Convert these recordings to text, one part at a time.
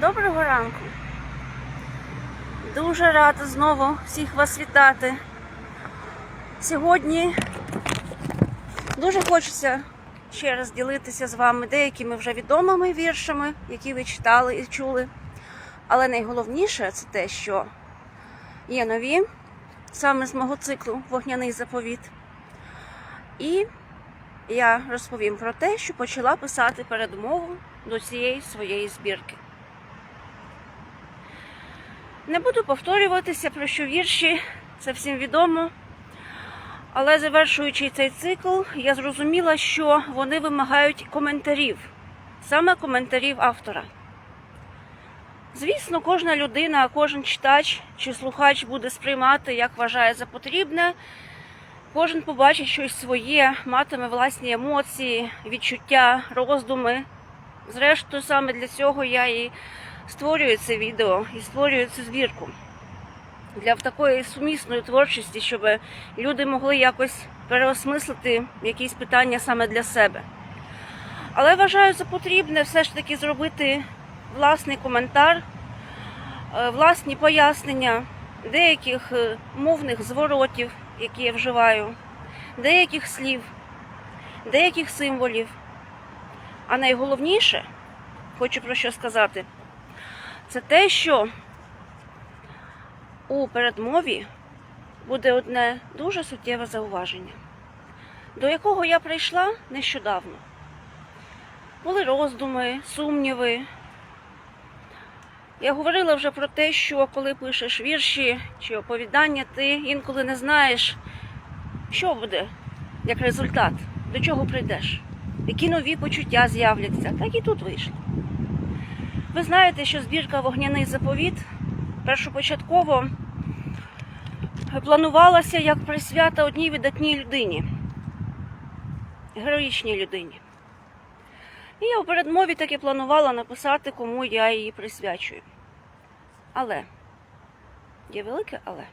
Доброго ранку. Дуже рада знову всіх вас вітати. Сьогодні дуже хочеться ще раз ділитися з вами деякими вже відомими віршами, які ви читали і чули. Але найголовніше це те, що є нові, саме з мого циклу Вогняний заповіт. І я розповім про те, що почала писати передмову до цієї своєї збірки. Не буду повторюватися, про що вірші, це всім відомо. Але завершуючи цей цикл, я зрозуміла, що вони вимагають коментарів, саме коментарів автора. Звісно, кожна людина, кожен читач чи слухач буде сприймати, як вважає за потрібне. Кожен побачить щось своє, матиме власні емоції, відчуття, роздуми. Зрештою, саме для цього я і створюю це відео і створюю цю збірку для такої сумісної творчості, щоб люди могли якось переосмислити якісь питання саме для себе. Але вважаю за потрібне все ж таки зробити власний коментар, е, власні пояснення деяких е, мовних зворотів, які я вживаю, деяких слів, деяких символів. А найголовніше, хочу про що сказати, це те, що у передмові буде одне дуже суттєве зауваження, до якого я прийшла нещодавно. Були роздуми, сумніви. Я говорила вже про те, що коли пишеш вірші чи оповідання, ти інколи не знаєш, що буде як результат, до чого прийдеш, які нові почуття з'являться. Так і тут вийшло. Ви знаєте, що збірка Вогняний заповіт першопочатково планувалася як присвята одній видатній людині, героїчній людині. І я у передмові таки планувала написати, кому я її присвячую. Але є велике але.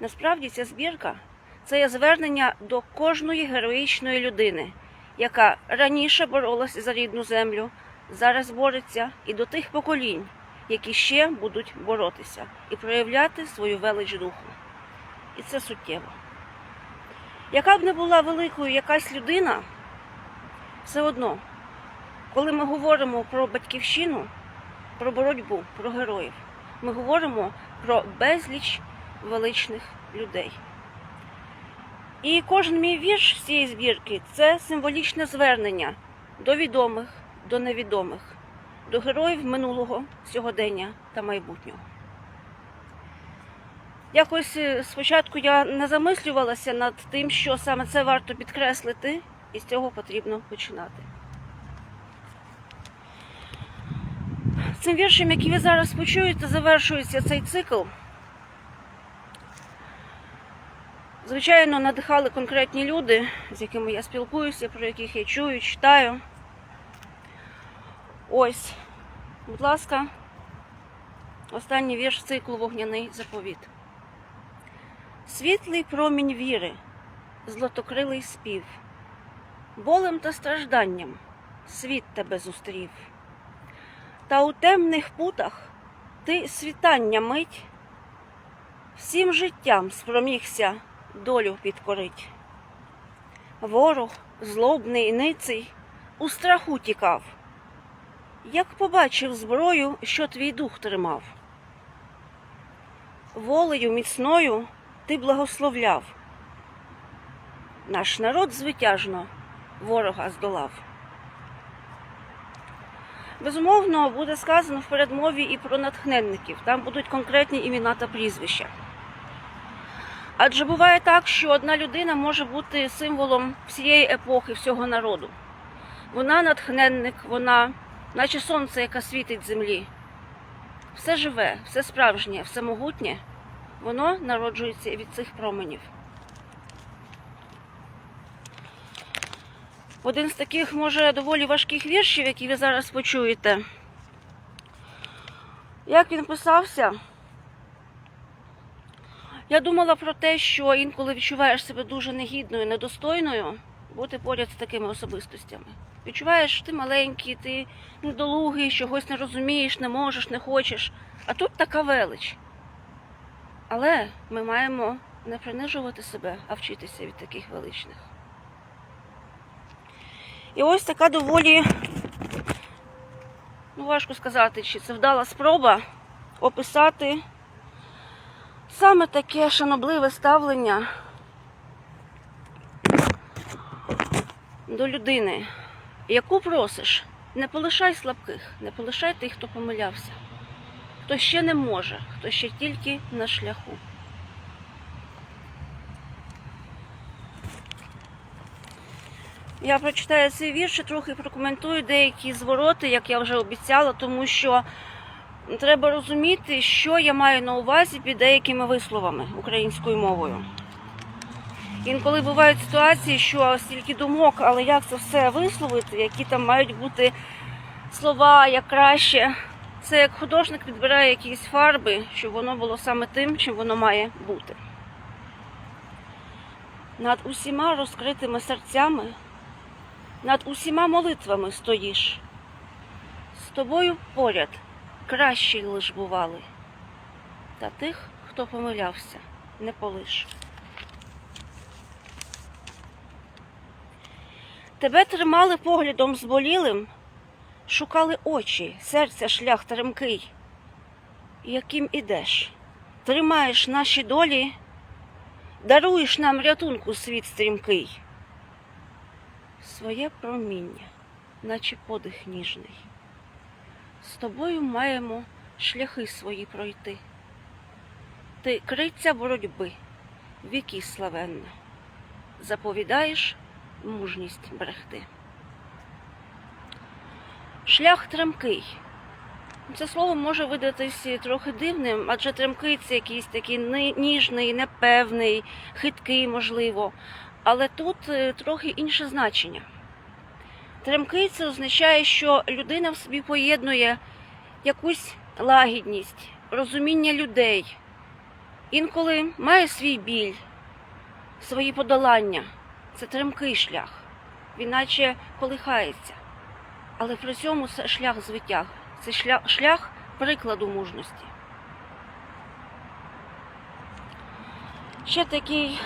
Насправді ця збірка це є звернення до кожної героїчної людини, яка раніше боролася за рідну землю, зараз бореться, і до тих поколінь, які ще будуть боротися і проявляти свою велич духу. І це суттєво. Яка б не була великою якась людина, все одно, коли ми говоримо про батьківщину, про боротьбу, про героїв, ми говоримо про безліч величних людей. І кожен мій вірш з цієї збірки це символічне звернення до відомих, до невідомих, до героїв минулого, сьогодення та майбутнього. Якось е, спочатку я не замислювалася над тим, що саме це варто підкреслити, і з цього потрібно починати. Цим віршем, який ви зараз почуєте, завершується цей цикл. Звичайно, надихали конкретні люди, з якими я спілкуюся, про яких я чую, читаю. Ось, будь ласка, останній вірш циклу Вогняний заповіт. Світлий промінь віри, злотокрилий спів, болем та стражданням світ тебе зустрів. Та у темних путах ти світання мить, всім життям спромігся долю підкорить. Ворог, злобний і ниций, у страху тікав, як побачив зброю, що твій дух тримав. Волею міцною ти благословляв. Наш народ звитяжно ворога здолав. Безумовно, буде сказано в передмові і про натхненників. Там будуть конкретні імена та прізвища. Адже буває так, що одна людина може бути символом всієї епохи, всього народу. Вона натхненник, вона, наче сонце, яке світить землі. Все живе, все справжнє, все могутнє, воно народжується від цих променів. Один з таких, може, доволі важких віршів, які ви зараз почуєте. Як він писався? Я думала про те, що інколи відчуваєш себе дуже негідною, недостойною бути поряд з такими особистостями. Відчуваєш, ти маленький, ти недолугий, чогось не розумієш, не можеш, не хочеш. А тут така велич. Але ми маємо не принижувати себе, а вчитися від таких величних. І ось така доволі, ну важко сказати, чи це вдала спроба описати саме таке шанобливе ставлення до людини, яку просиш, не полишай слабких, не полишай тих, хто помилявся, хто ще не може, хто ще тільки на шляху. Я прочитаю цей вірш і трохи прокоментую деякі звороти, як я вже обіцяла, тому що треба розуміти, що я маю на увазі під деякими висловами українською мовою. Інколи бувають ситуації, що стільки думок, але як це все висловити, які там мають бути слова, як краще. Це як художник підбирає якісь фарби, щоб воно було саме тим, чим воно має бути. Над усіма розкритими серцями, над усіма молитвами стоїш. З тобою поряд кращі лиш бували, та тих, хто помилявся, не полиш. Тебе тримали поглядом зболілим, шукали очі, серця шлях тремкий, яким ідеш, тримаєш наші долі, даруєш нам рятунку світ стрімкий, своє проміння, наче подих ніжний. З тобою маємо шляхи свої пройти. Ти криця боротьби, віки славенна, заповідаєш мужність берегти. Шлях тремкий. Це слово може видатись трохи дивним, адже тремкий це якийсь такий ніжний, непевний, хиткий, можливо. Але тут е, трохи інше значення. Тремкий це означає, що людина в собі поєднує якусь лагідність, розуміння людей. Інколи має свій біль, свої подолання. Це тремкий шлях. Він наче колихається. Але при цьому це шлях звитяг. Це шлях, шлях прикладу мужності. Ще такий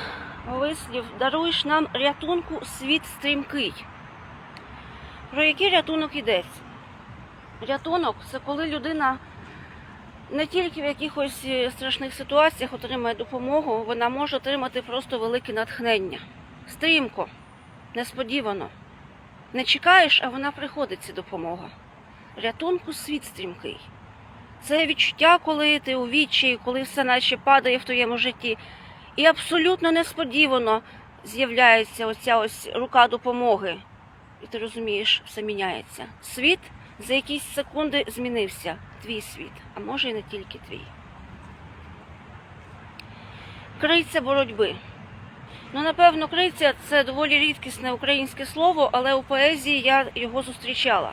вислів: даруєш нам рятунку світ стрімкий. Про який рятунок йдеться? Рятунок це коли людина не тільки в якихось е, страшних ситуаціях отримує допомогу, вона може отримати просто велике натхнення. Стрімко, несподівано. Не чекаєш, а вона приходить ця допомога. Рятунку світ стрімкий. Це відчуття, коли ти у відчаї, коли все наче падає в твоєму житті. І абсолютно несподівано з'являється оця ось рука допомоги. І ти розумієш, все міняється. Світ за якісь секунди змінився. Твій світ, а може і не тільки твій. Криця боротьби. Ну, напевно, криця це доволі рідкісне українське слово, але у поезії я його зустрічала.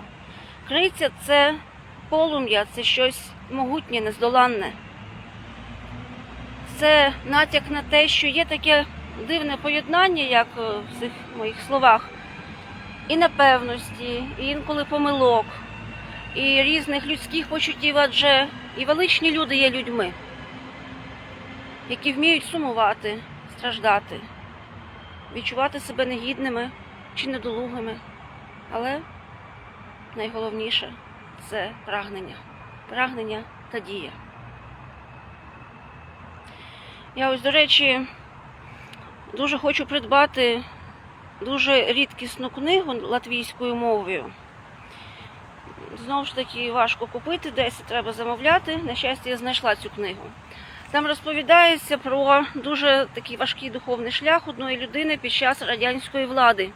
Криця це полум'я, це щось могутнє, нездоланне. Це натяк на те, що є таке дивне поєднання, як в цих моїх словах, і непевності, і інколи помилок, і різних людських почуттів, адже і величні люди є людьми, які вміють сумувати, страждати відчувати себе негідними чи недолугими. Але найголовніше це прагнення, прагнення та дія. Я ось, до речі, дуже хочу придбати дуже рідкісну книгу латвійською мовою. Знову ж таки, важко купити, десь треба замовляти. На щастя, я знайшла цю книгу. Там розповідається про дуже такий важкий духовний шлях одної людини під час радянської влади,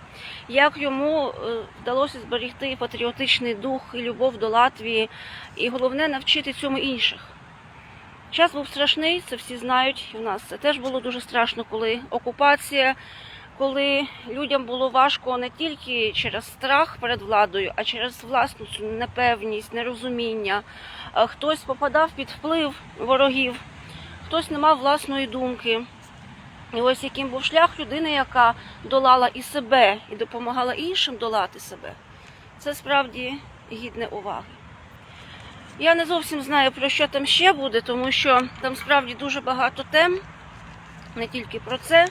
як йому е, вдалося зберегти патріотичний дух і любов до Латвії, і головне навчити цьому інших. Час був страшний, це всі знають. В нас це теж було дуже страшно, коли окупація, коли людям було важко не тільки через страх перед владою, а через власну цю непевність, нерозуміння. Е, Хтось попадав під вплив ворогів, хтось не мав власної думки. І ось яким був шлях людини, яка долала і себе, і допомагала іншим долати себе. Це справді гідне уваги. Я не зовсім знаю, про що там ще буде, тому що там справді дуже багато тем, не тільки про це,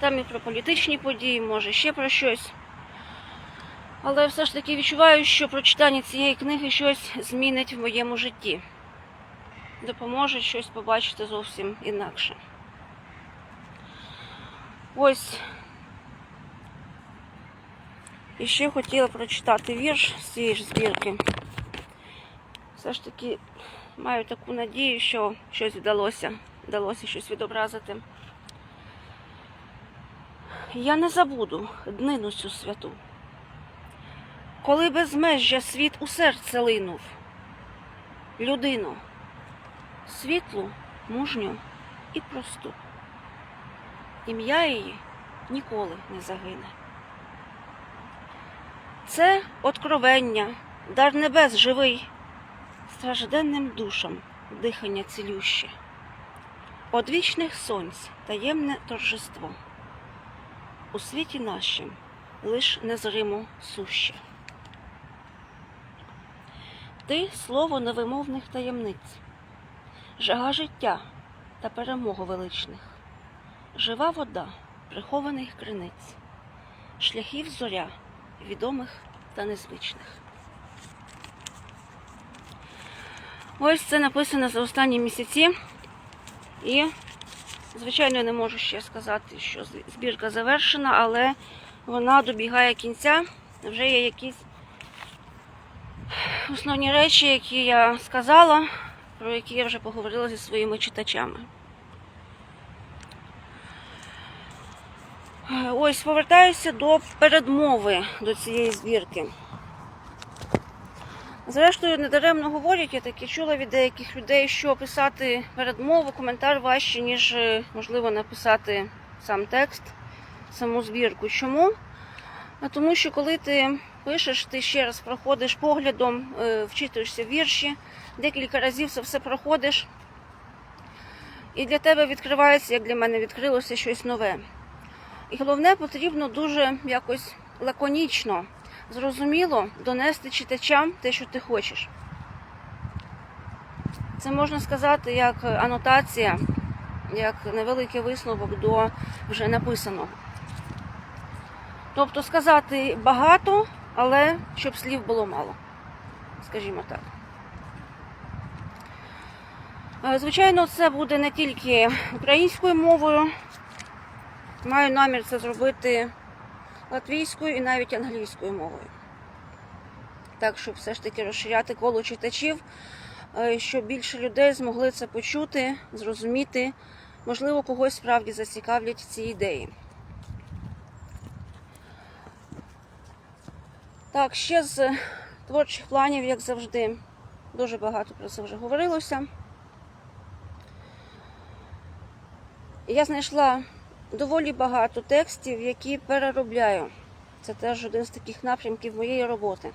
там і про політичні події, може ще про щось. Але все ж таки відчуваю, що прочитання цієї книги щось змінить в моєму житті. Допоможе щось побачити зовсім інакше. Ось. І ще хотіла прочитати вірш з цієї ж збірки. Все ж таки маю таку надію, що щось вдалося, вдалося щось відобразити. Я не забуду днину цю святу, коли безмежжя світ у серце линув, людину, світлу, мужню і просту. Ім'я її ніколи не загине. Це откровення, дар небес живий, стражденним душам дихання цілюще, одвічних сонць таємне торжество. У світі нашим лиш незримо суще. Ти слово невимовних таємниць, жага життя та перемогу величних, жива вода прихованих криниць, шляхів зоря відомих та незвичних. Ось це написано за останні місяці. І, звичайно, я не можу ще сказати, що збірка завершена, але вона добігає кінця. Вже є якісь основні речі, які я сказала, про які я вже поговорила зі своїми читачами. Ось повертаюся до передмови до цієї збірки. Зрештою, недаремно говорять, я таки чула від деяких людей, що писати передмову, коментар важче, ніж е, можливо написати сам текст, саму збірку. Чому? Тому що коли ти пишеш, ти ще раз проходиш поглядом, е, вчитуєшся вірші, декілька разів це все проходиш, і для тебе відкривається, як для мене відкрилося щось нове. І головне, потрібно дуже якось лаконічно, зрозуміло донести читачам те, що ти хочеш. Це можна сказати як анотація, як невеликий висновок до вже написаного. Тобто сказати багато, але щоб слів було мало, скажімо так. Е, Звичайно, це буде не тільки українською мовою. Маю намір це зробити латвійською і навіть англійською мовою. Так, щоб все ж таки розширяти коло читачів, е, щоб більше людей змогли це почути, зрозуміти, можливо, когось справді зацікавлять ці ідеї. Так, ще з творчих планів, як завжди, дуже багато про це вже говорилося. Я знайшла доволі багато текстів, які переробляю. Це теж один з таких напрямків моєї роботи.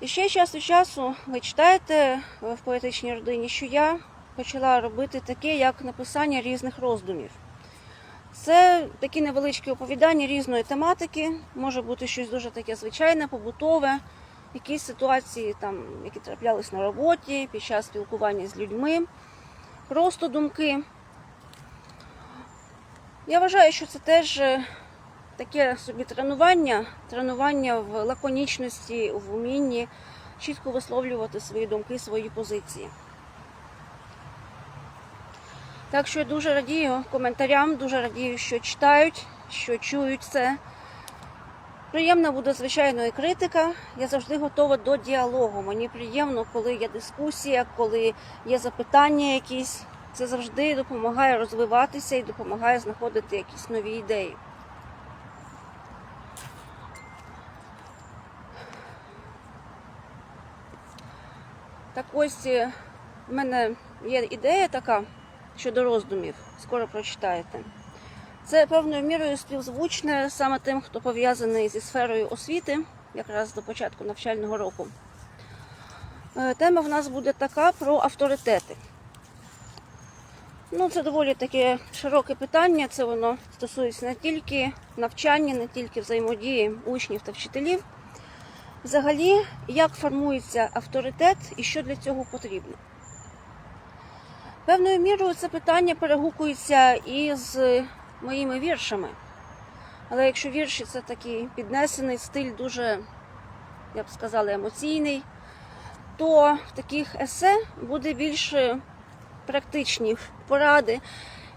І ще час від часу ви читаєте в поетичній родині, що я почала робити таке, як написання різних роздумів. Це такі невеличкі оповідання різної тематики, може бути щось дуже таке звичайне, побутове, якісь ситуації, там, які траплялись на роботі, під час спілкування з людьми просто думки. Я вважаю, що це теж е, таке собі тренування, тренування в лаконічності, в умінні чітко висловлювати свої думки, свої позиції. Так що я дуже радію коментарям, дуже радію, що читають, що чують це. Приємна буде, звичайно, і критика. Я завжди готова до діалогу. Мені приємно, коли є дискусія, коли є запитання якісь. Це завжди допомагає розвиватися і допомагає знаходити якісь нові ідеї. Так ось е, в мене є ідея така щодо роздумів, скоро прочитаєте. Це певною мірою співзвучне саме тим, хто пов'язаний зі сферою освіти, якраз до початку навчального року. Е, Тема в нас буде така про авторитети. Ну, це доволі таке широке питання. Це воно стосується не тільки навчання, не тільки взаємодії учнів та вчителів. Взагалі, як формується авторитет і що для цього потрібно? Певною мірою це питання перегукується і з моїми віршами. Але якщо вірші це такий піднесений стиль, дуже, я б сказала, емоційний, то в таких есе буде більше практичні поради,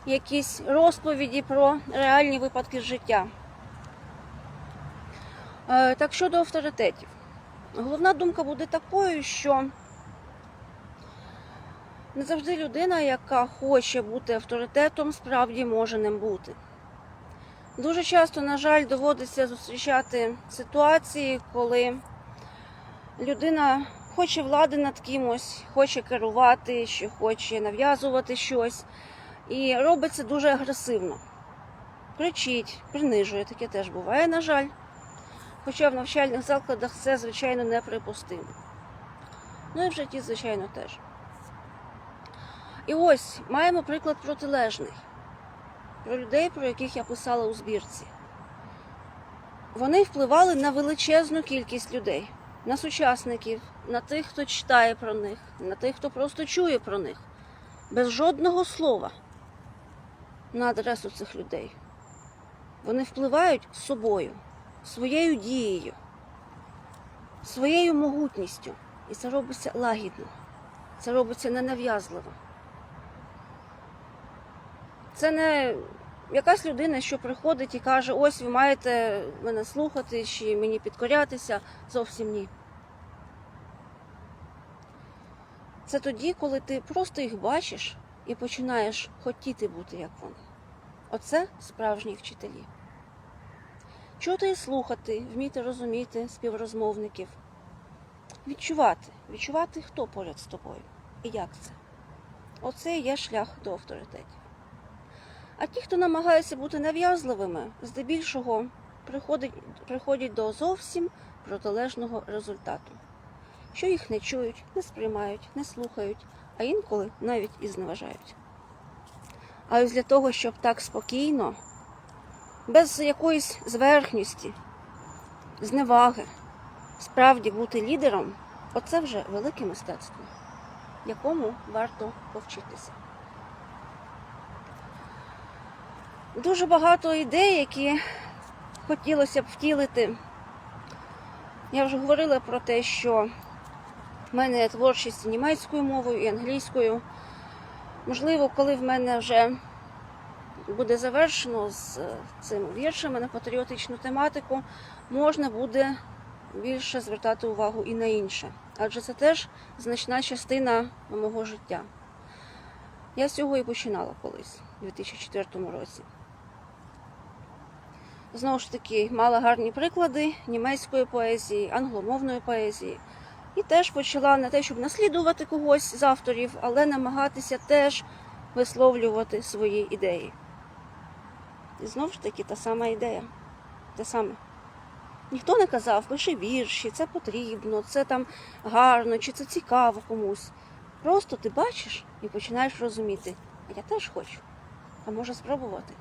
якісь розповіді про реальні випадки життя. Е, Так щодо авторитетів. Головна думка буде такою, що не завжди людина, яка хоче бути авторитетом, справді може ним бути. Дуже часто, на жаль, доводиться зустрічати ситуації, коли людина хоче влади над кимось, хоче керувати, чи хоче нав'язувати щось, і робить це дуже агресивно. Кричить, принижує, таке теж буває, на жаль. Хоча в навчальних закладах це, звичайно, неприпустимо. Ну і в житті, звичайно, теж. І ось маємо приклад протилежний про людей, про яких я писала у збірці. Вони впливали на величезну кількість людей, на сучасників, на тих, хто читає про них, на тих, хто просто чує про них, без жодного слова на адресу цих людей. Вони впливають собою, своєю дією, своєю могутністю. І це робиться лагідно, це робиться ненав'язливо. Це не якась людина, що приходить і каже, ось ви маєте мене слухати чи мені підкорятися. Зовсім ні. Це тоді, коли ти просто їх бачиш і починаєш хотіти бути як вони. Оце справжні вчителі. Чути і слухати, вміти розуміти співрозмовників, відчувати, відчувати, хто поряд з тобою і як це. Оце і є шлях до авторитетів. А ті, хто намагається бути нав'язливими, здебільшого приходять, приходять до зовсім протилежного результату, що їх не чують, не сприймають, не слухають, а інколи навіть і зневажають. А ось для того, щоб так спокійно, без якоїсь зверхності, зневаги, справді бути лідером, оце вже велике мистецтво, якому варто повчитися. Дуже багато ідей, які хотілося б втілити. Я вже говорила про те, що в мене творчість німецькою мовою і англійською. Можливо, коли в мене вже буде завершено з цими віршами на патріотичну тематику, можна буде більше звертати увагу і на інше. Адже це теж значна частина мого життя. Я з цього і починала колись, у 2004 році. Знову ж таки, мала гарні приклади німецької поезії, англомовної поезії. І теж почала не те, щоб наслідувати когось з авторів, але намагатися теж висловлювати свої ідеї. І знову ж таки та сама ідея. Те саме. Ніхто не казав, пиши вірші, це потрібно, це там гарно, чи це цікаво комусь. Просто ти бачиш і починаєш розуміти, я теж хочу, а може спробувати.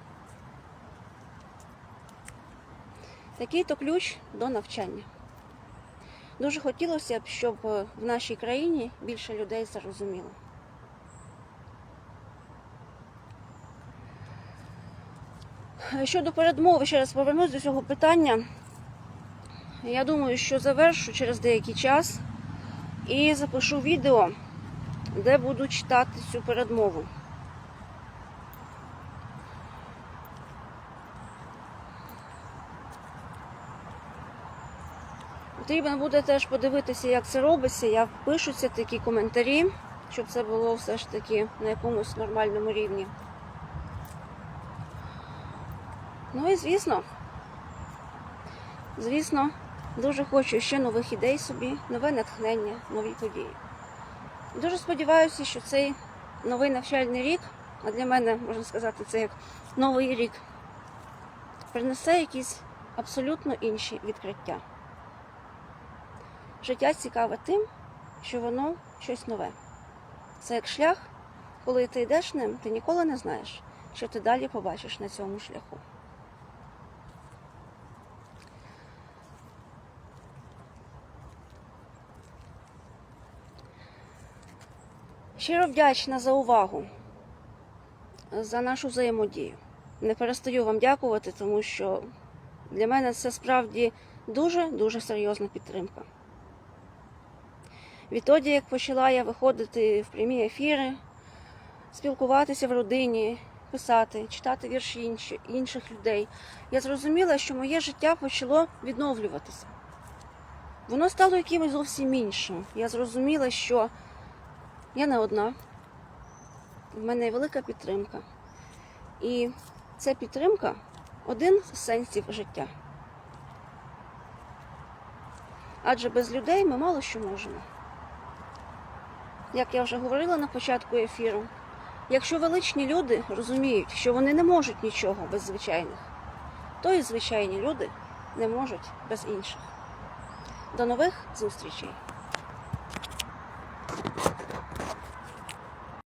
Такий то ключ до навчання. Дуже хотілося б, щоб в нашій країні більше людей це розуміло. Щодо передмови, ще раз повернусь до цього питання. Я думаю, що завершу через деякий час і запишу відео, де буду читати цю передмову. Потрібно буде теж подивитися, як це робиться, як пишуться такі коментарі, щоб це було все ж таки на якомусь нормальному рівні. Ну і звісно, звісно, дуже хочу ще нових ідей собі, нове натхнення, нові події. Дуже сподіваюся, що цей новий навчальний рік, а для мене, можна сказати, це як новий рік, принесе якісь абсолютно інші відкриття. Життя цікаве тим, що воно щось нове. Це як шлях, коли ти йдеш ним, ти ніколи не знаєш, що ти далі побачиш на цьому шляху. Щиро вдячна за увагу, за нашу взаємодію. Не перестаю вам дякувати, тому що для мене це справді дуже-дуже серйозна підтримка. Відтоді, як почала я виходити в прямі ефіри, спілкуватися в родині, писати, читати вірші інші, інших людей, я зрозуміла, що моє життя почало відновлюватися. Воно стало якимось зовсім іншим. Я зрозуміла, що я не одна, в мене велика підтримка. І ця підтримка один з сенсів життя. Адже без людей ми мало що можемо. Як я вже говорила на початку ефіру, якщо величні люди розуміють, що вони не можуть нічого без звичайних, то і звичайні люди не можуть без інших. До нових зустрічей!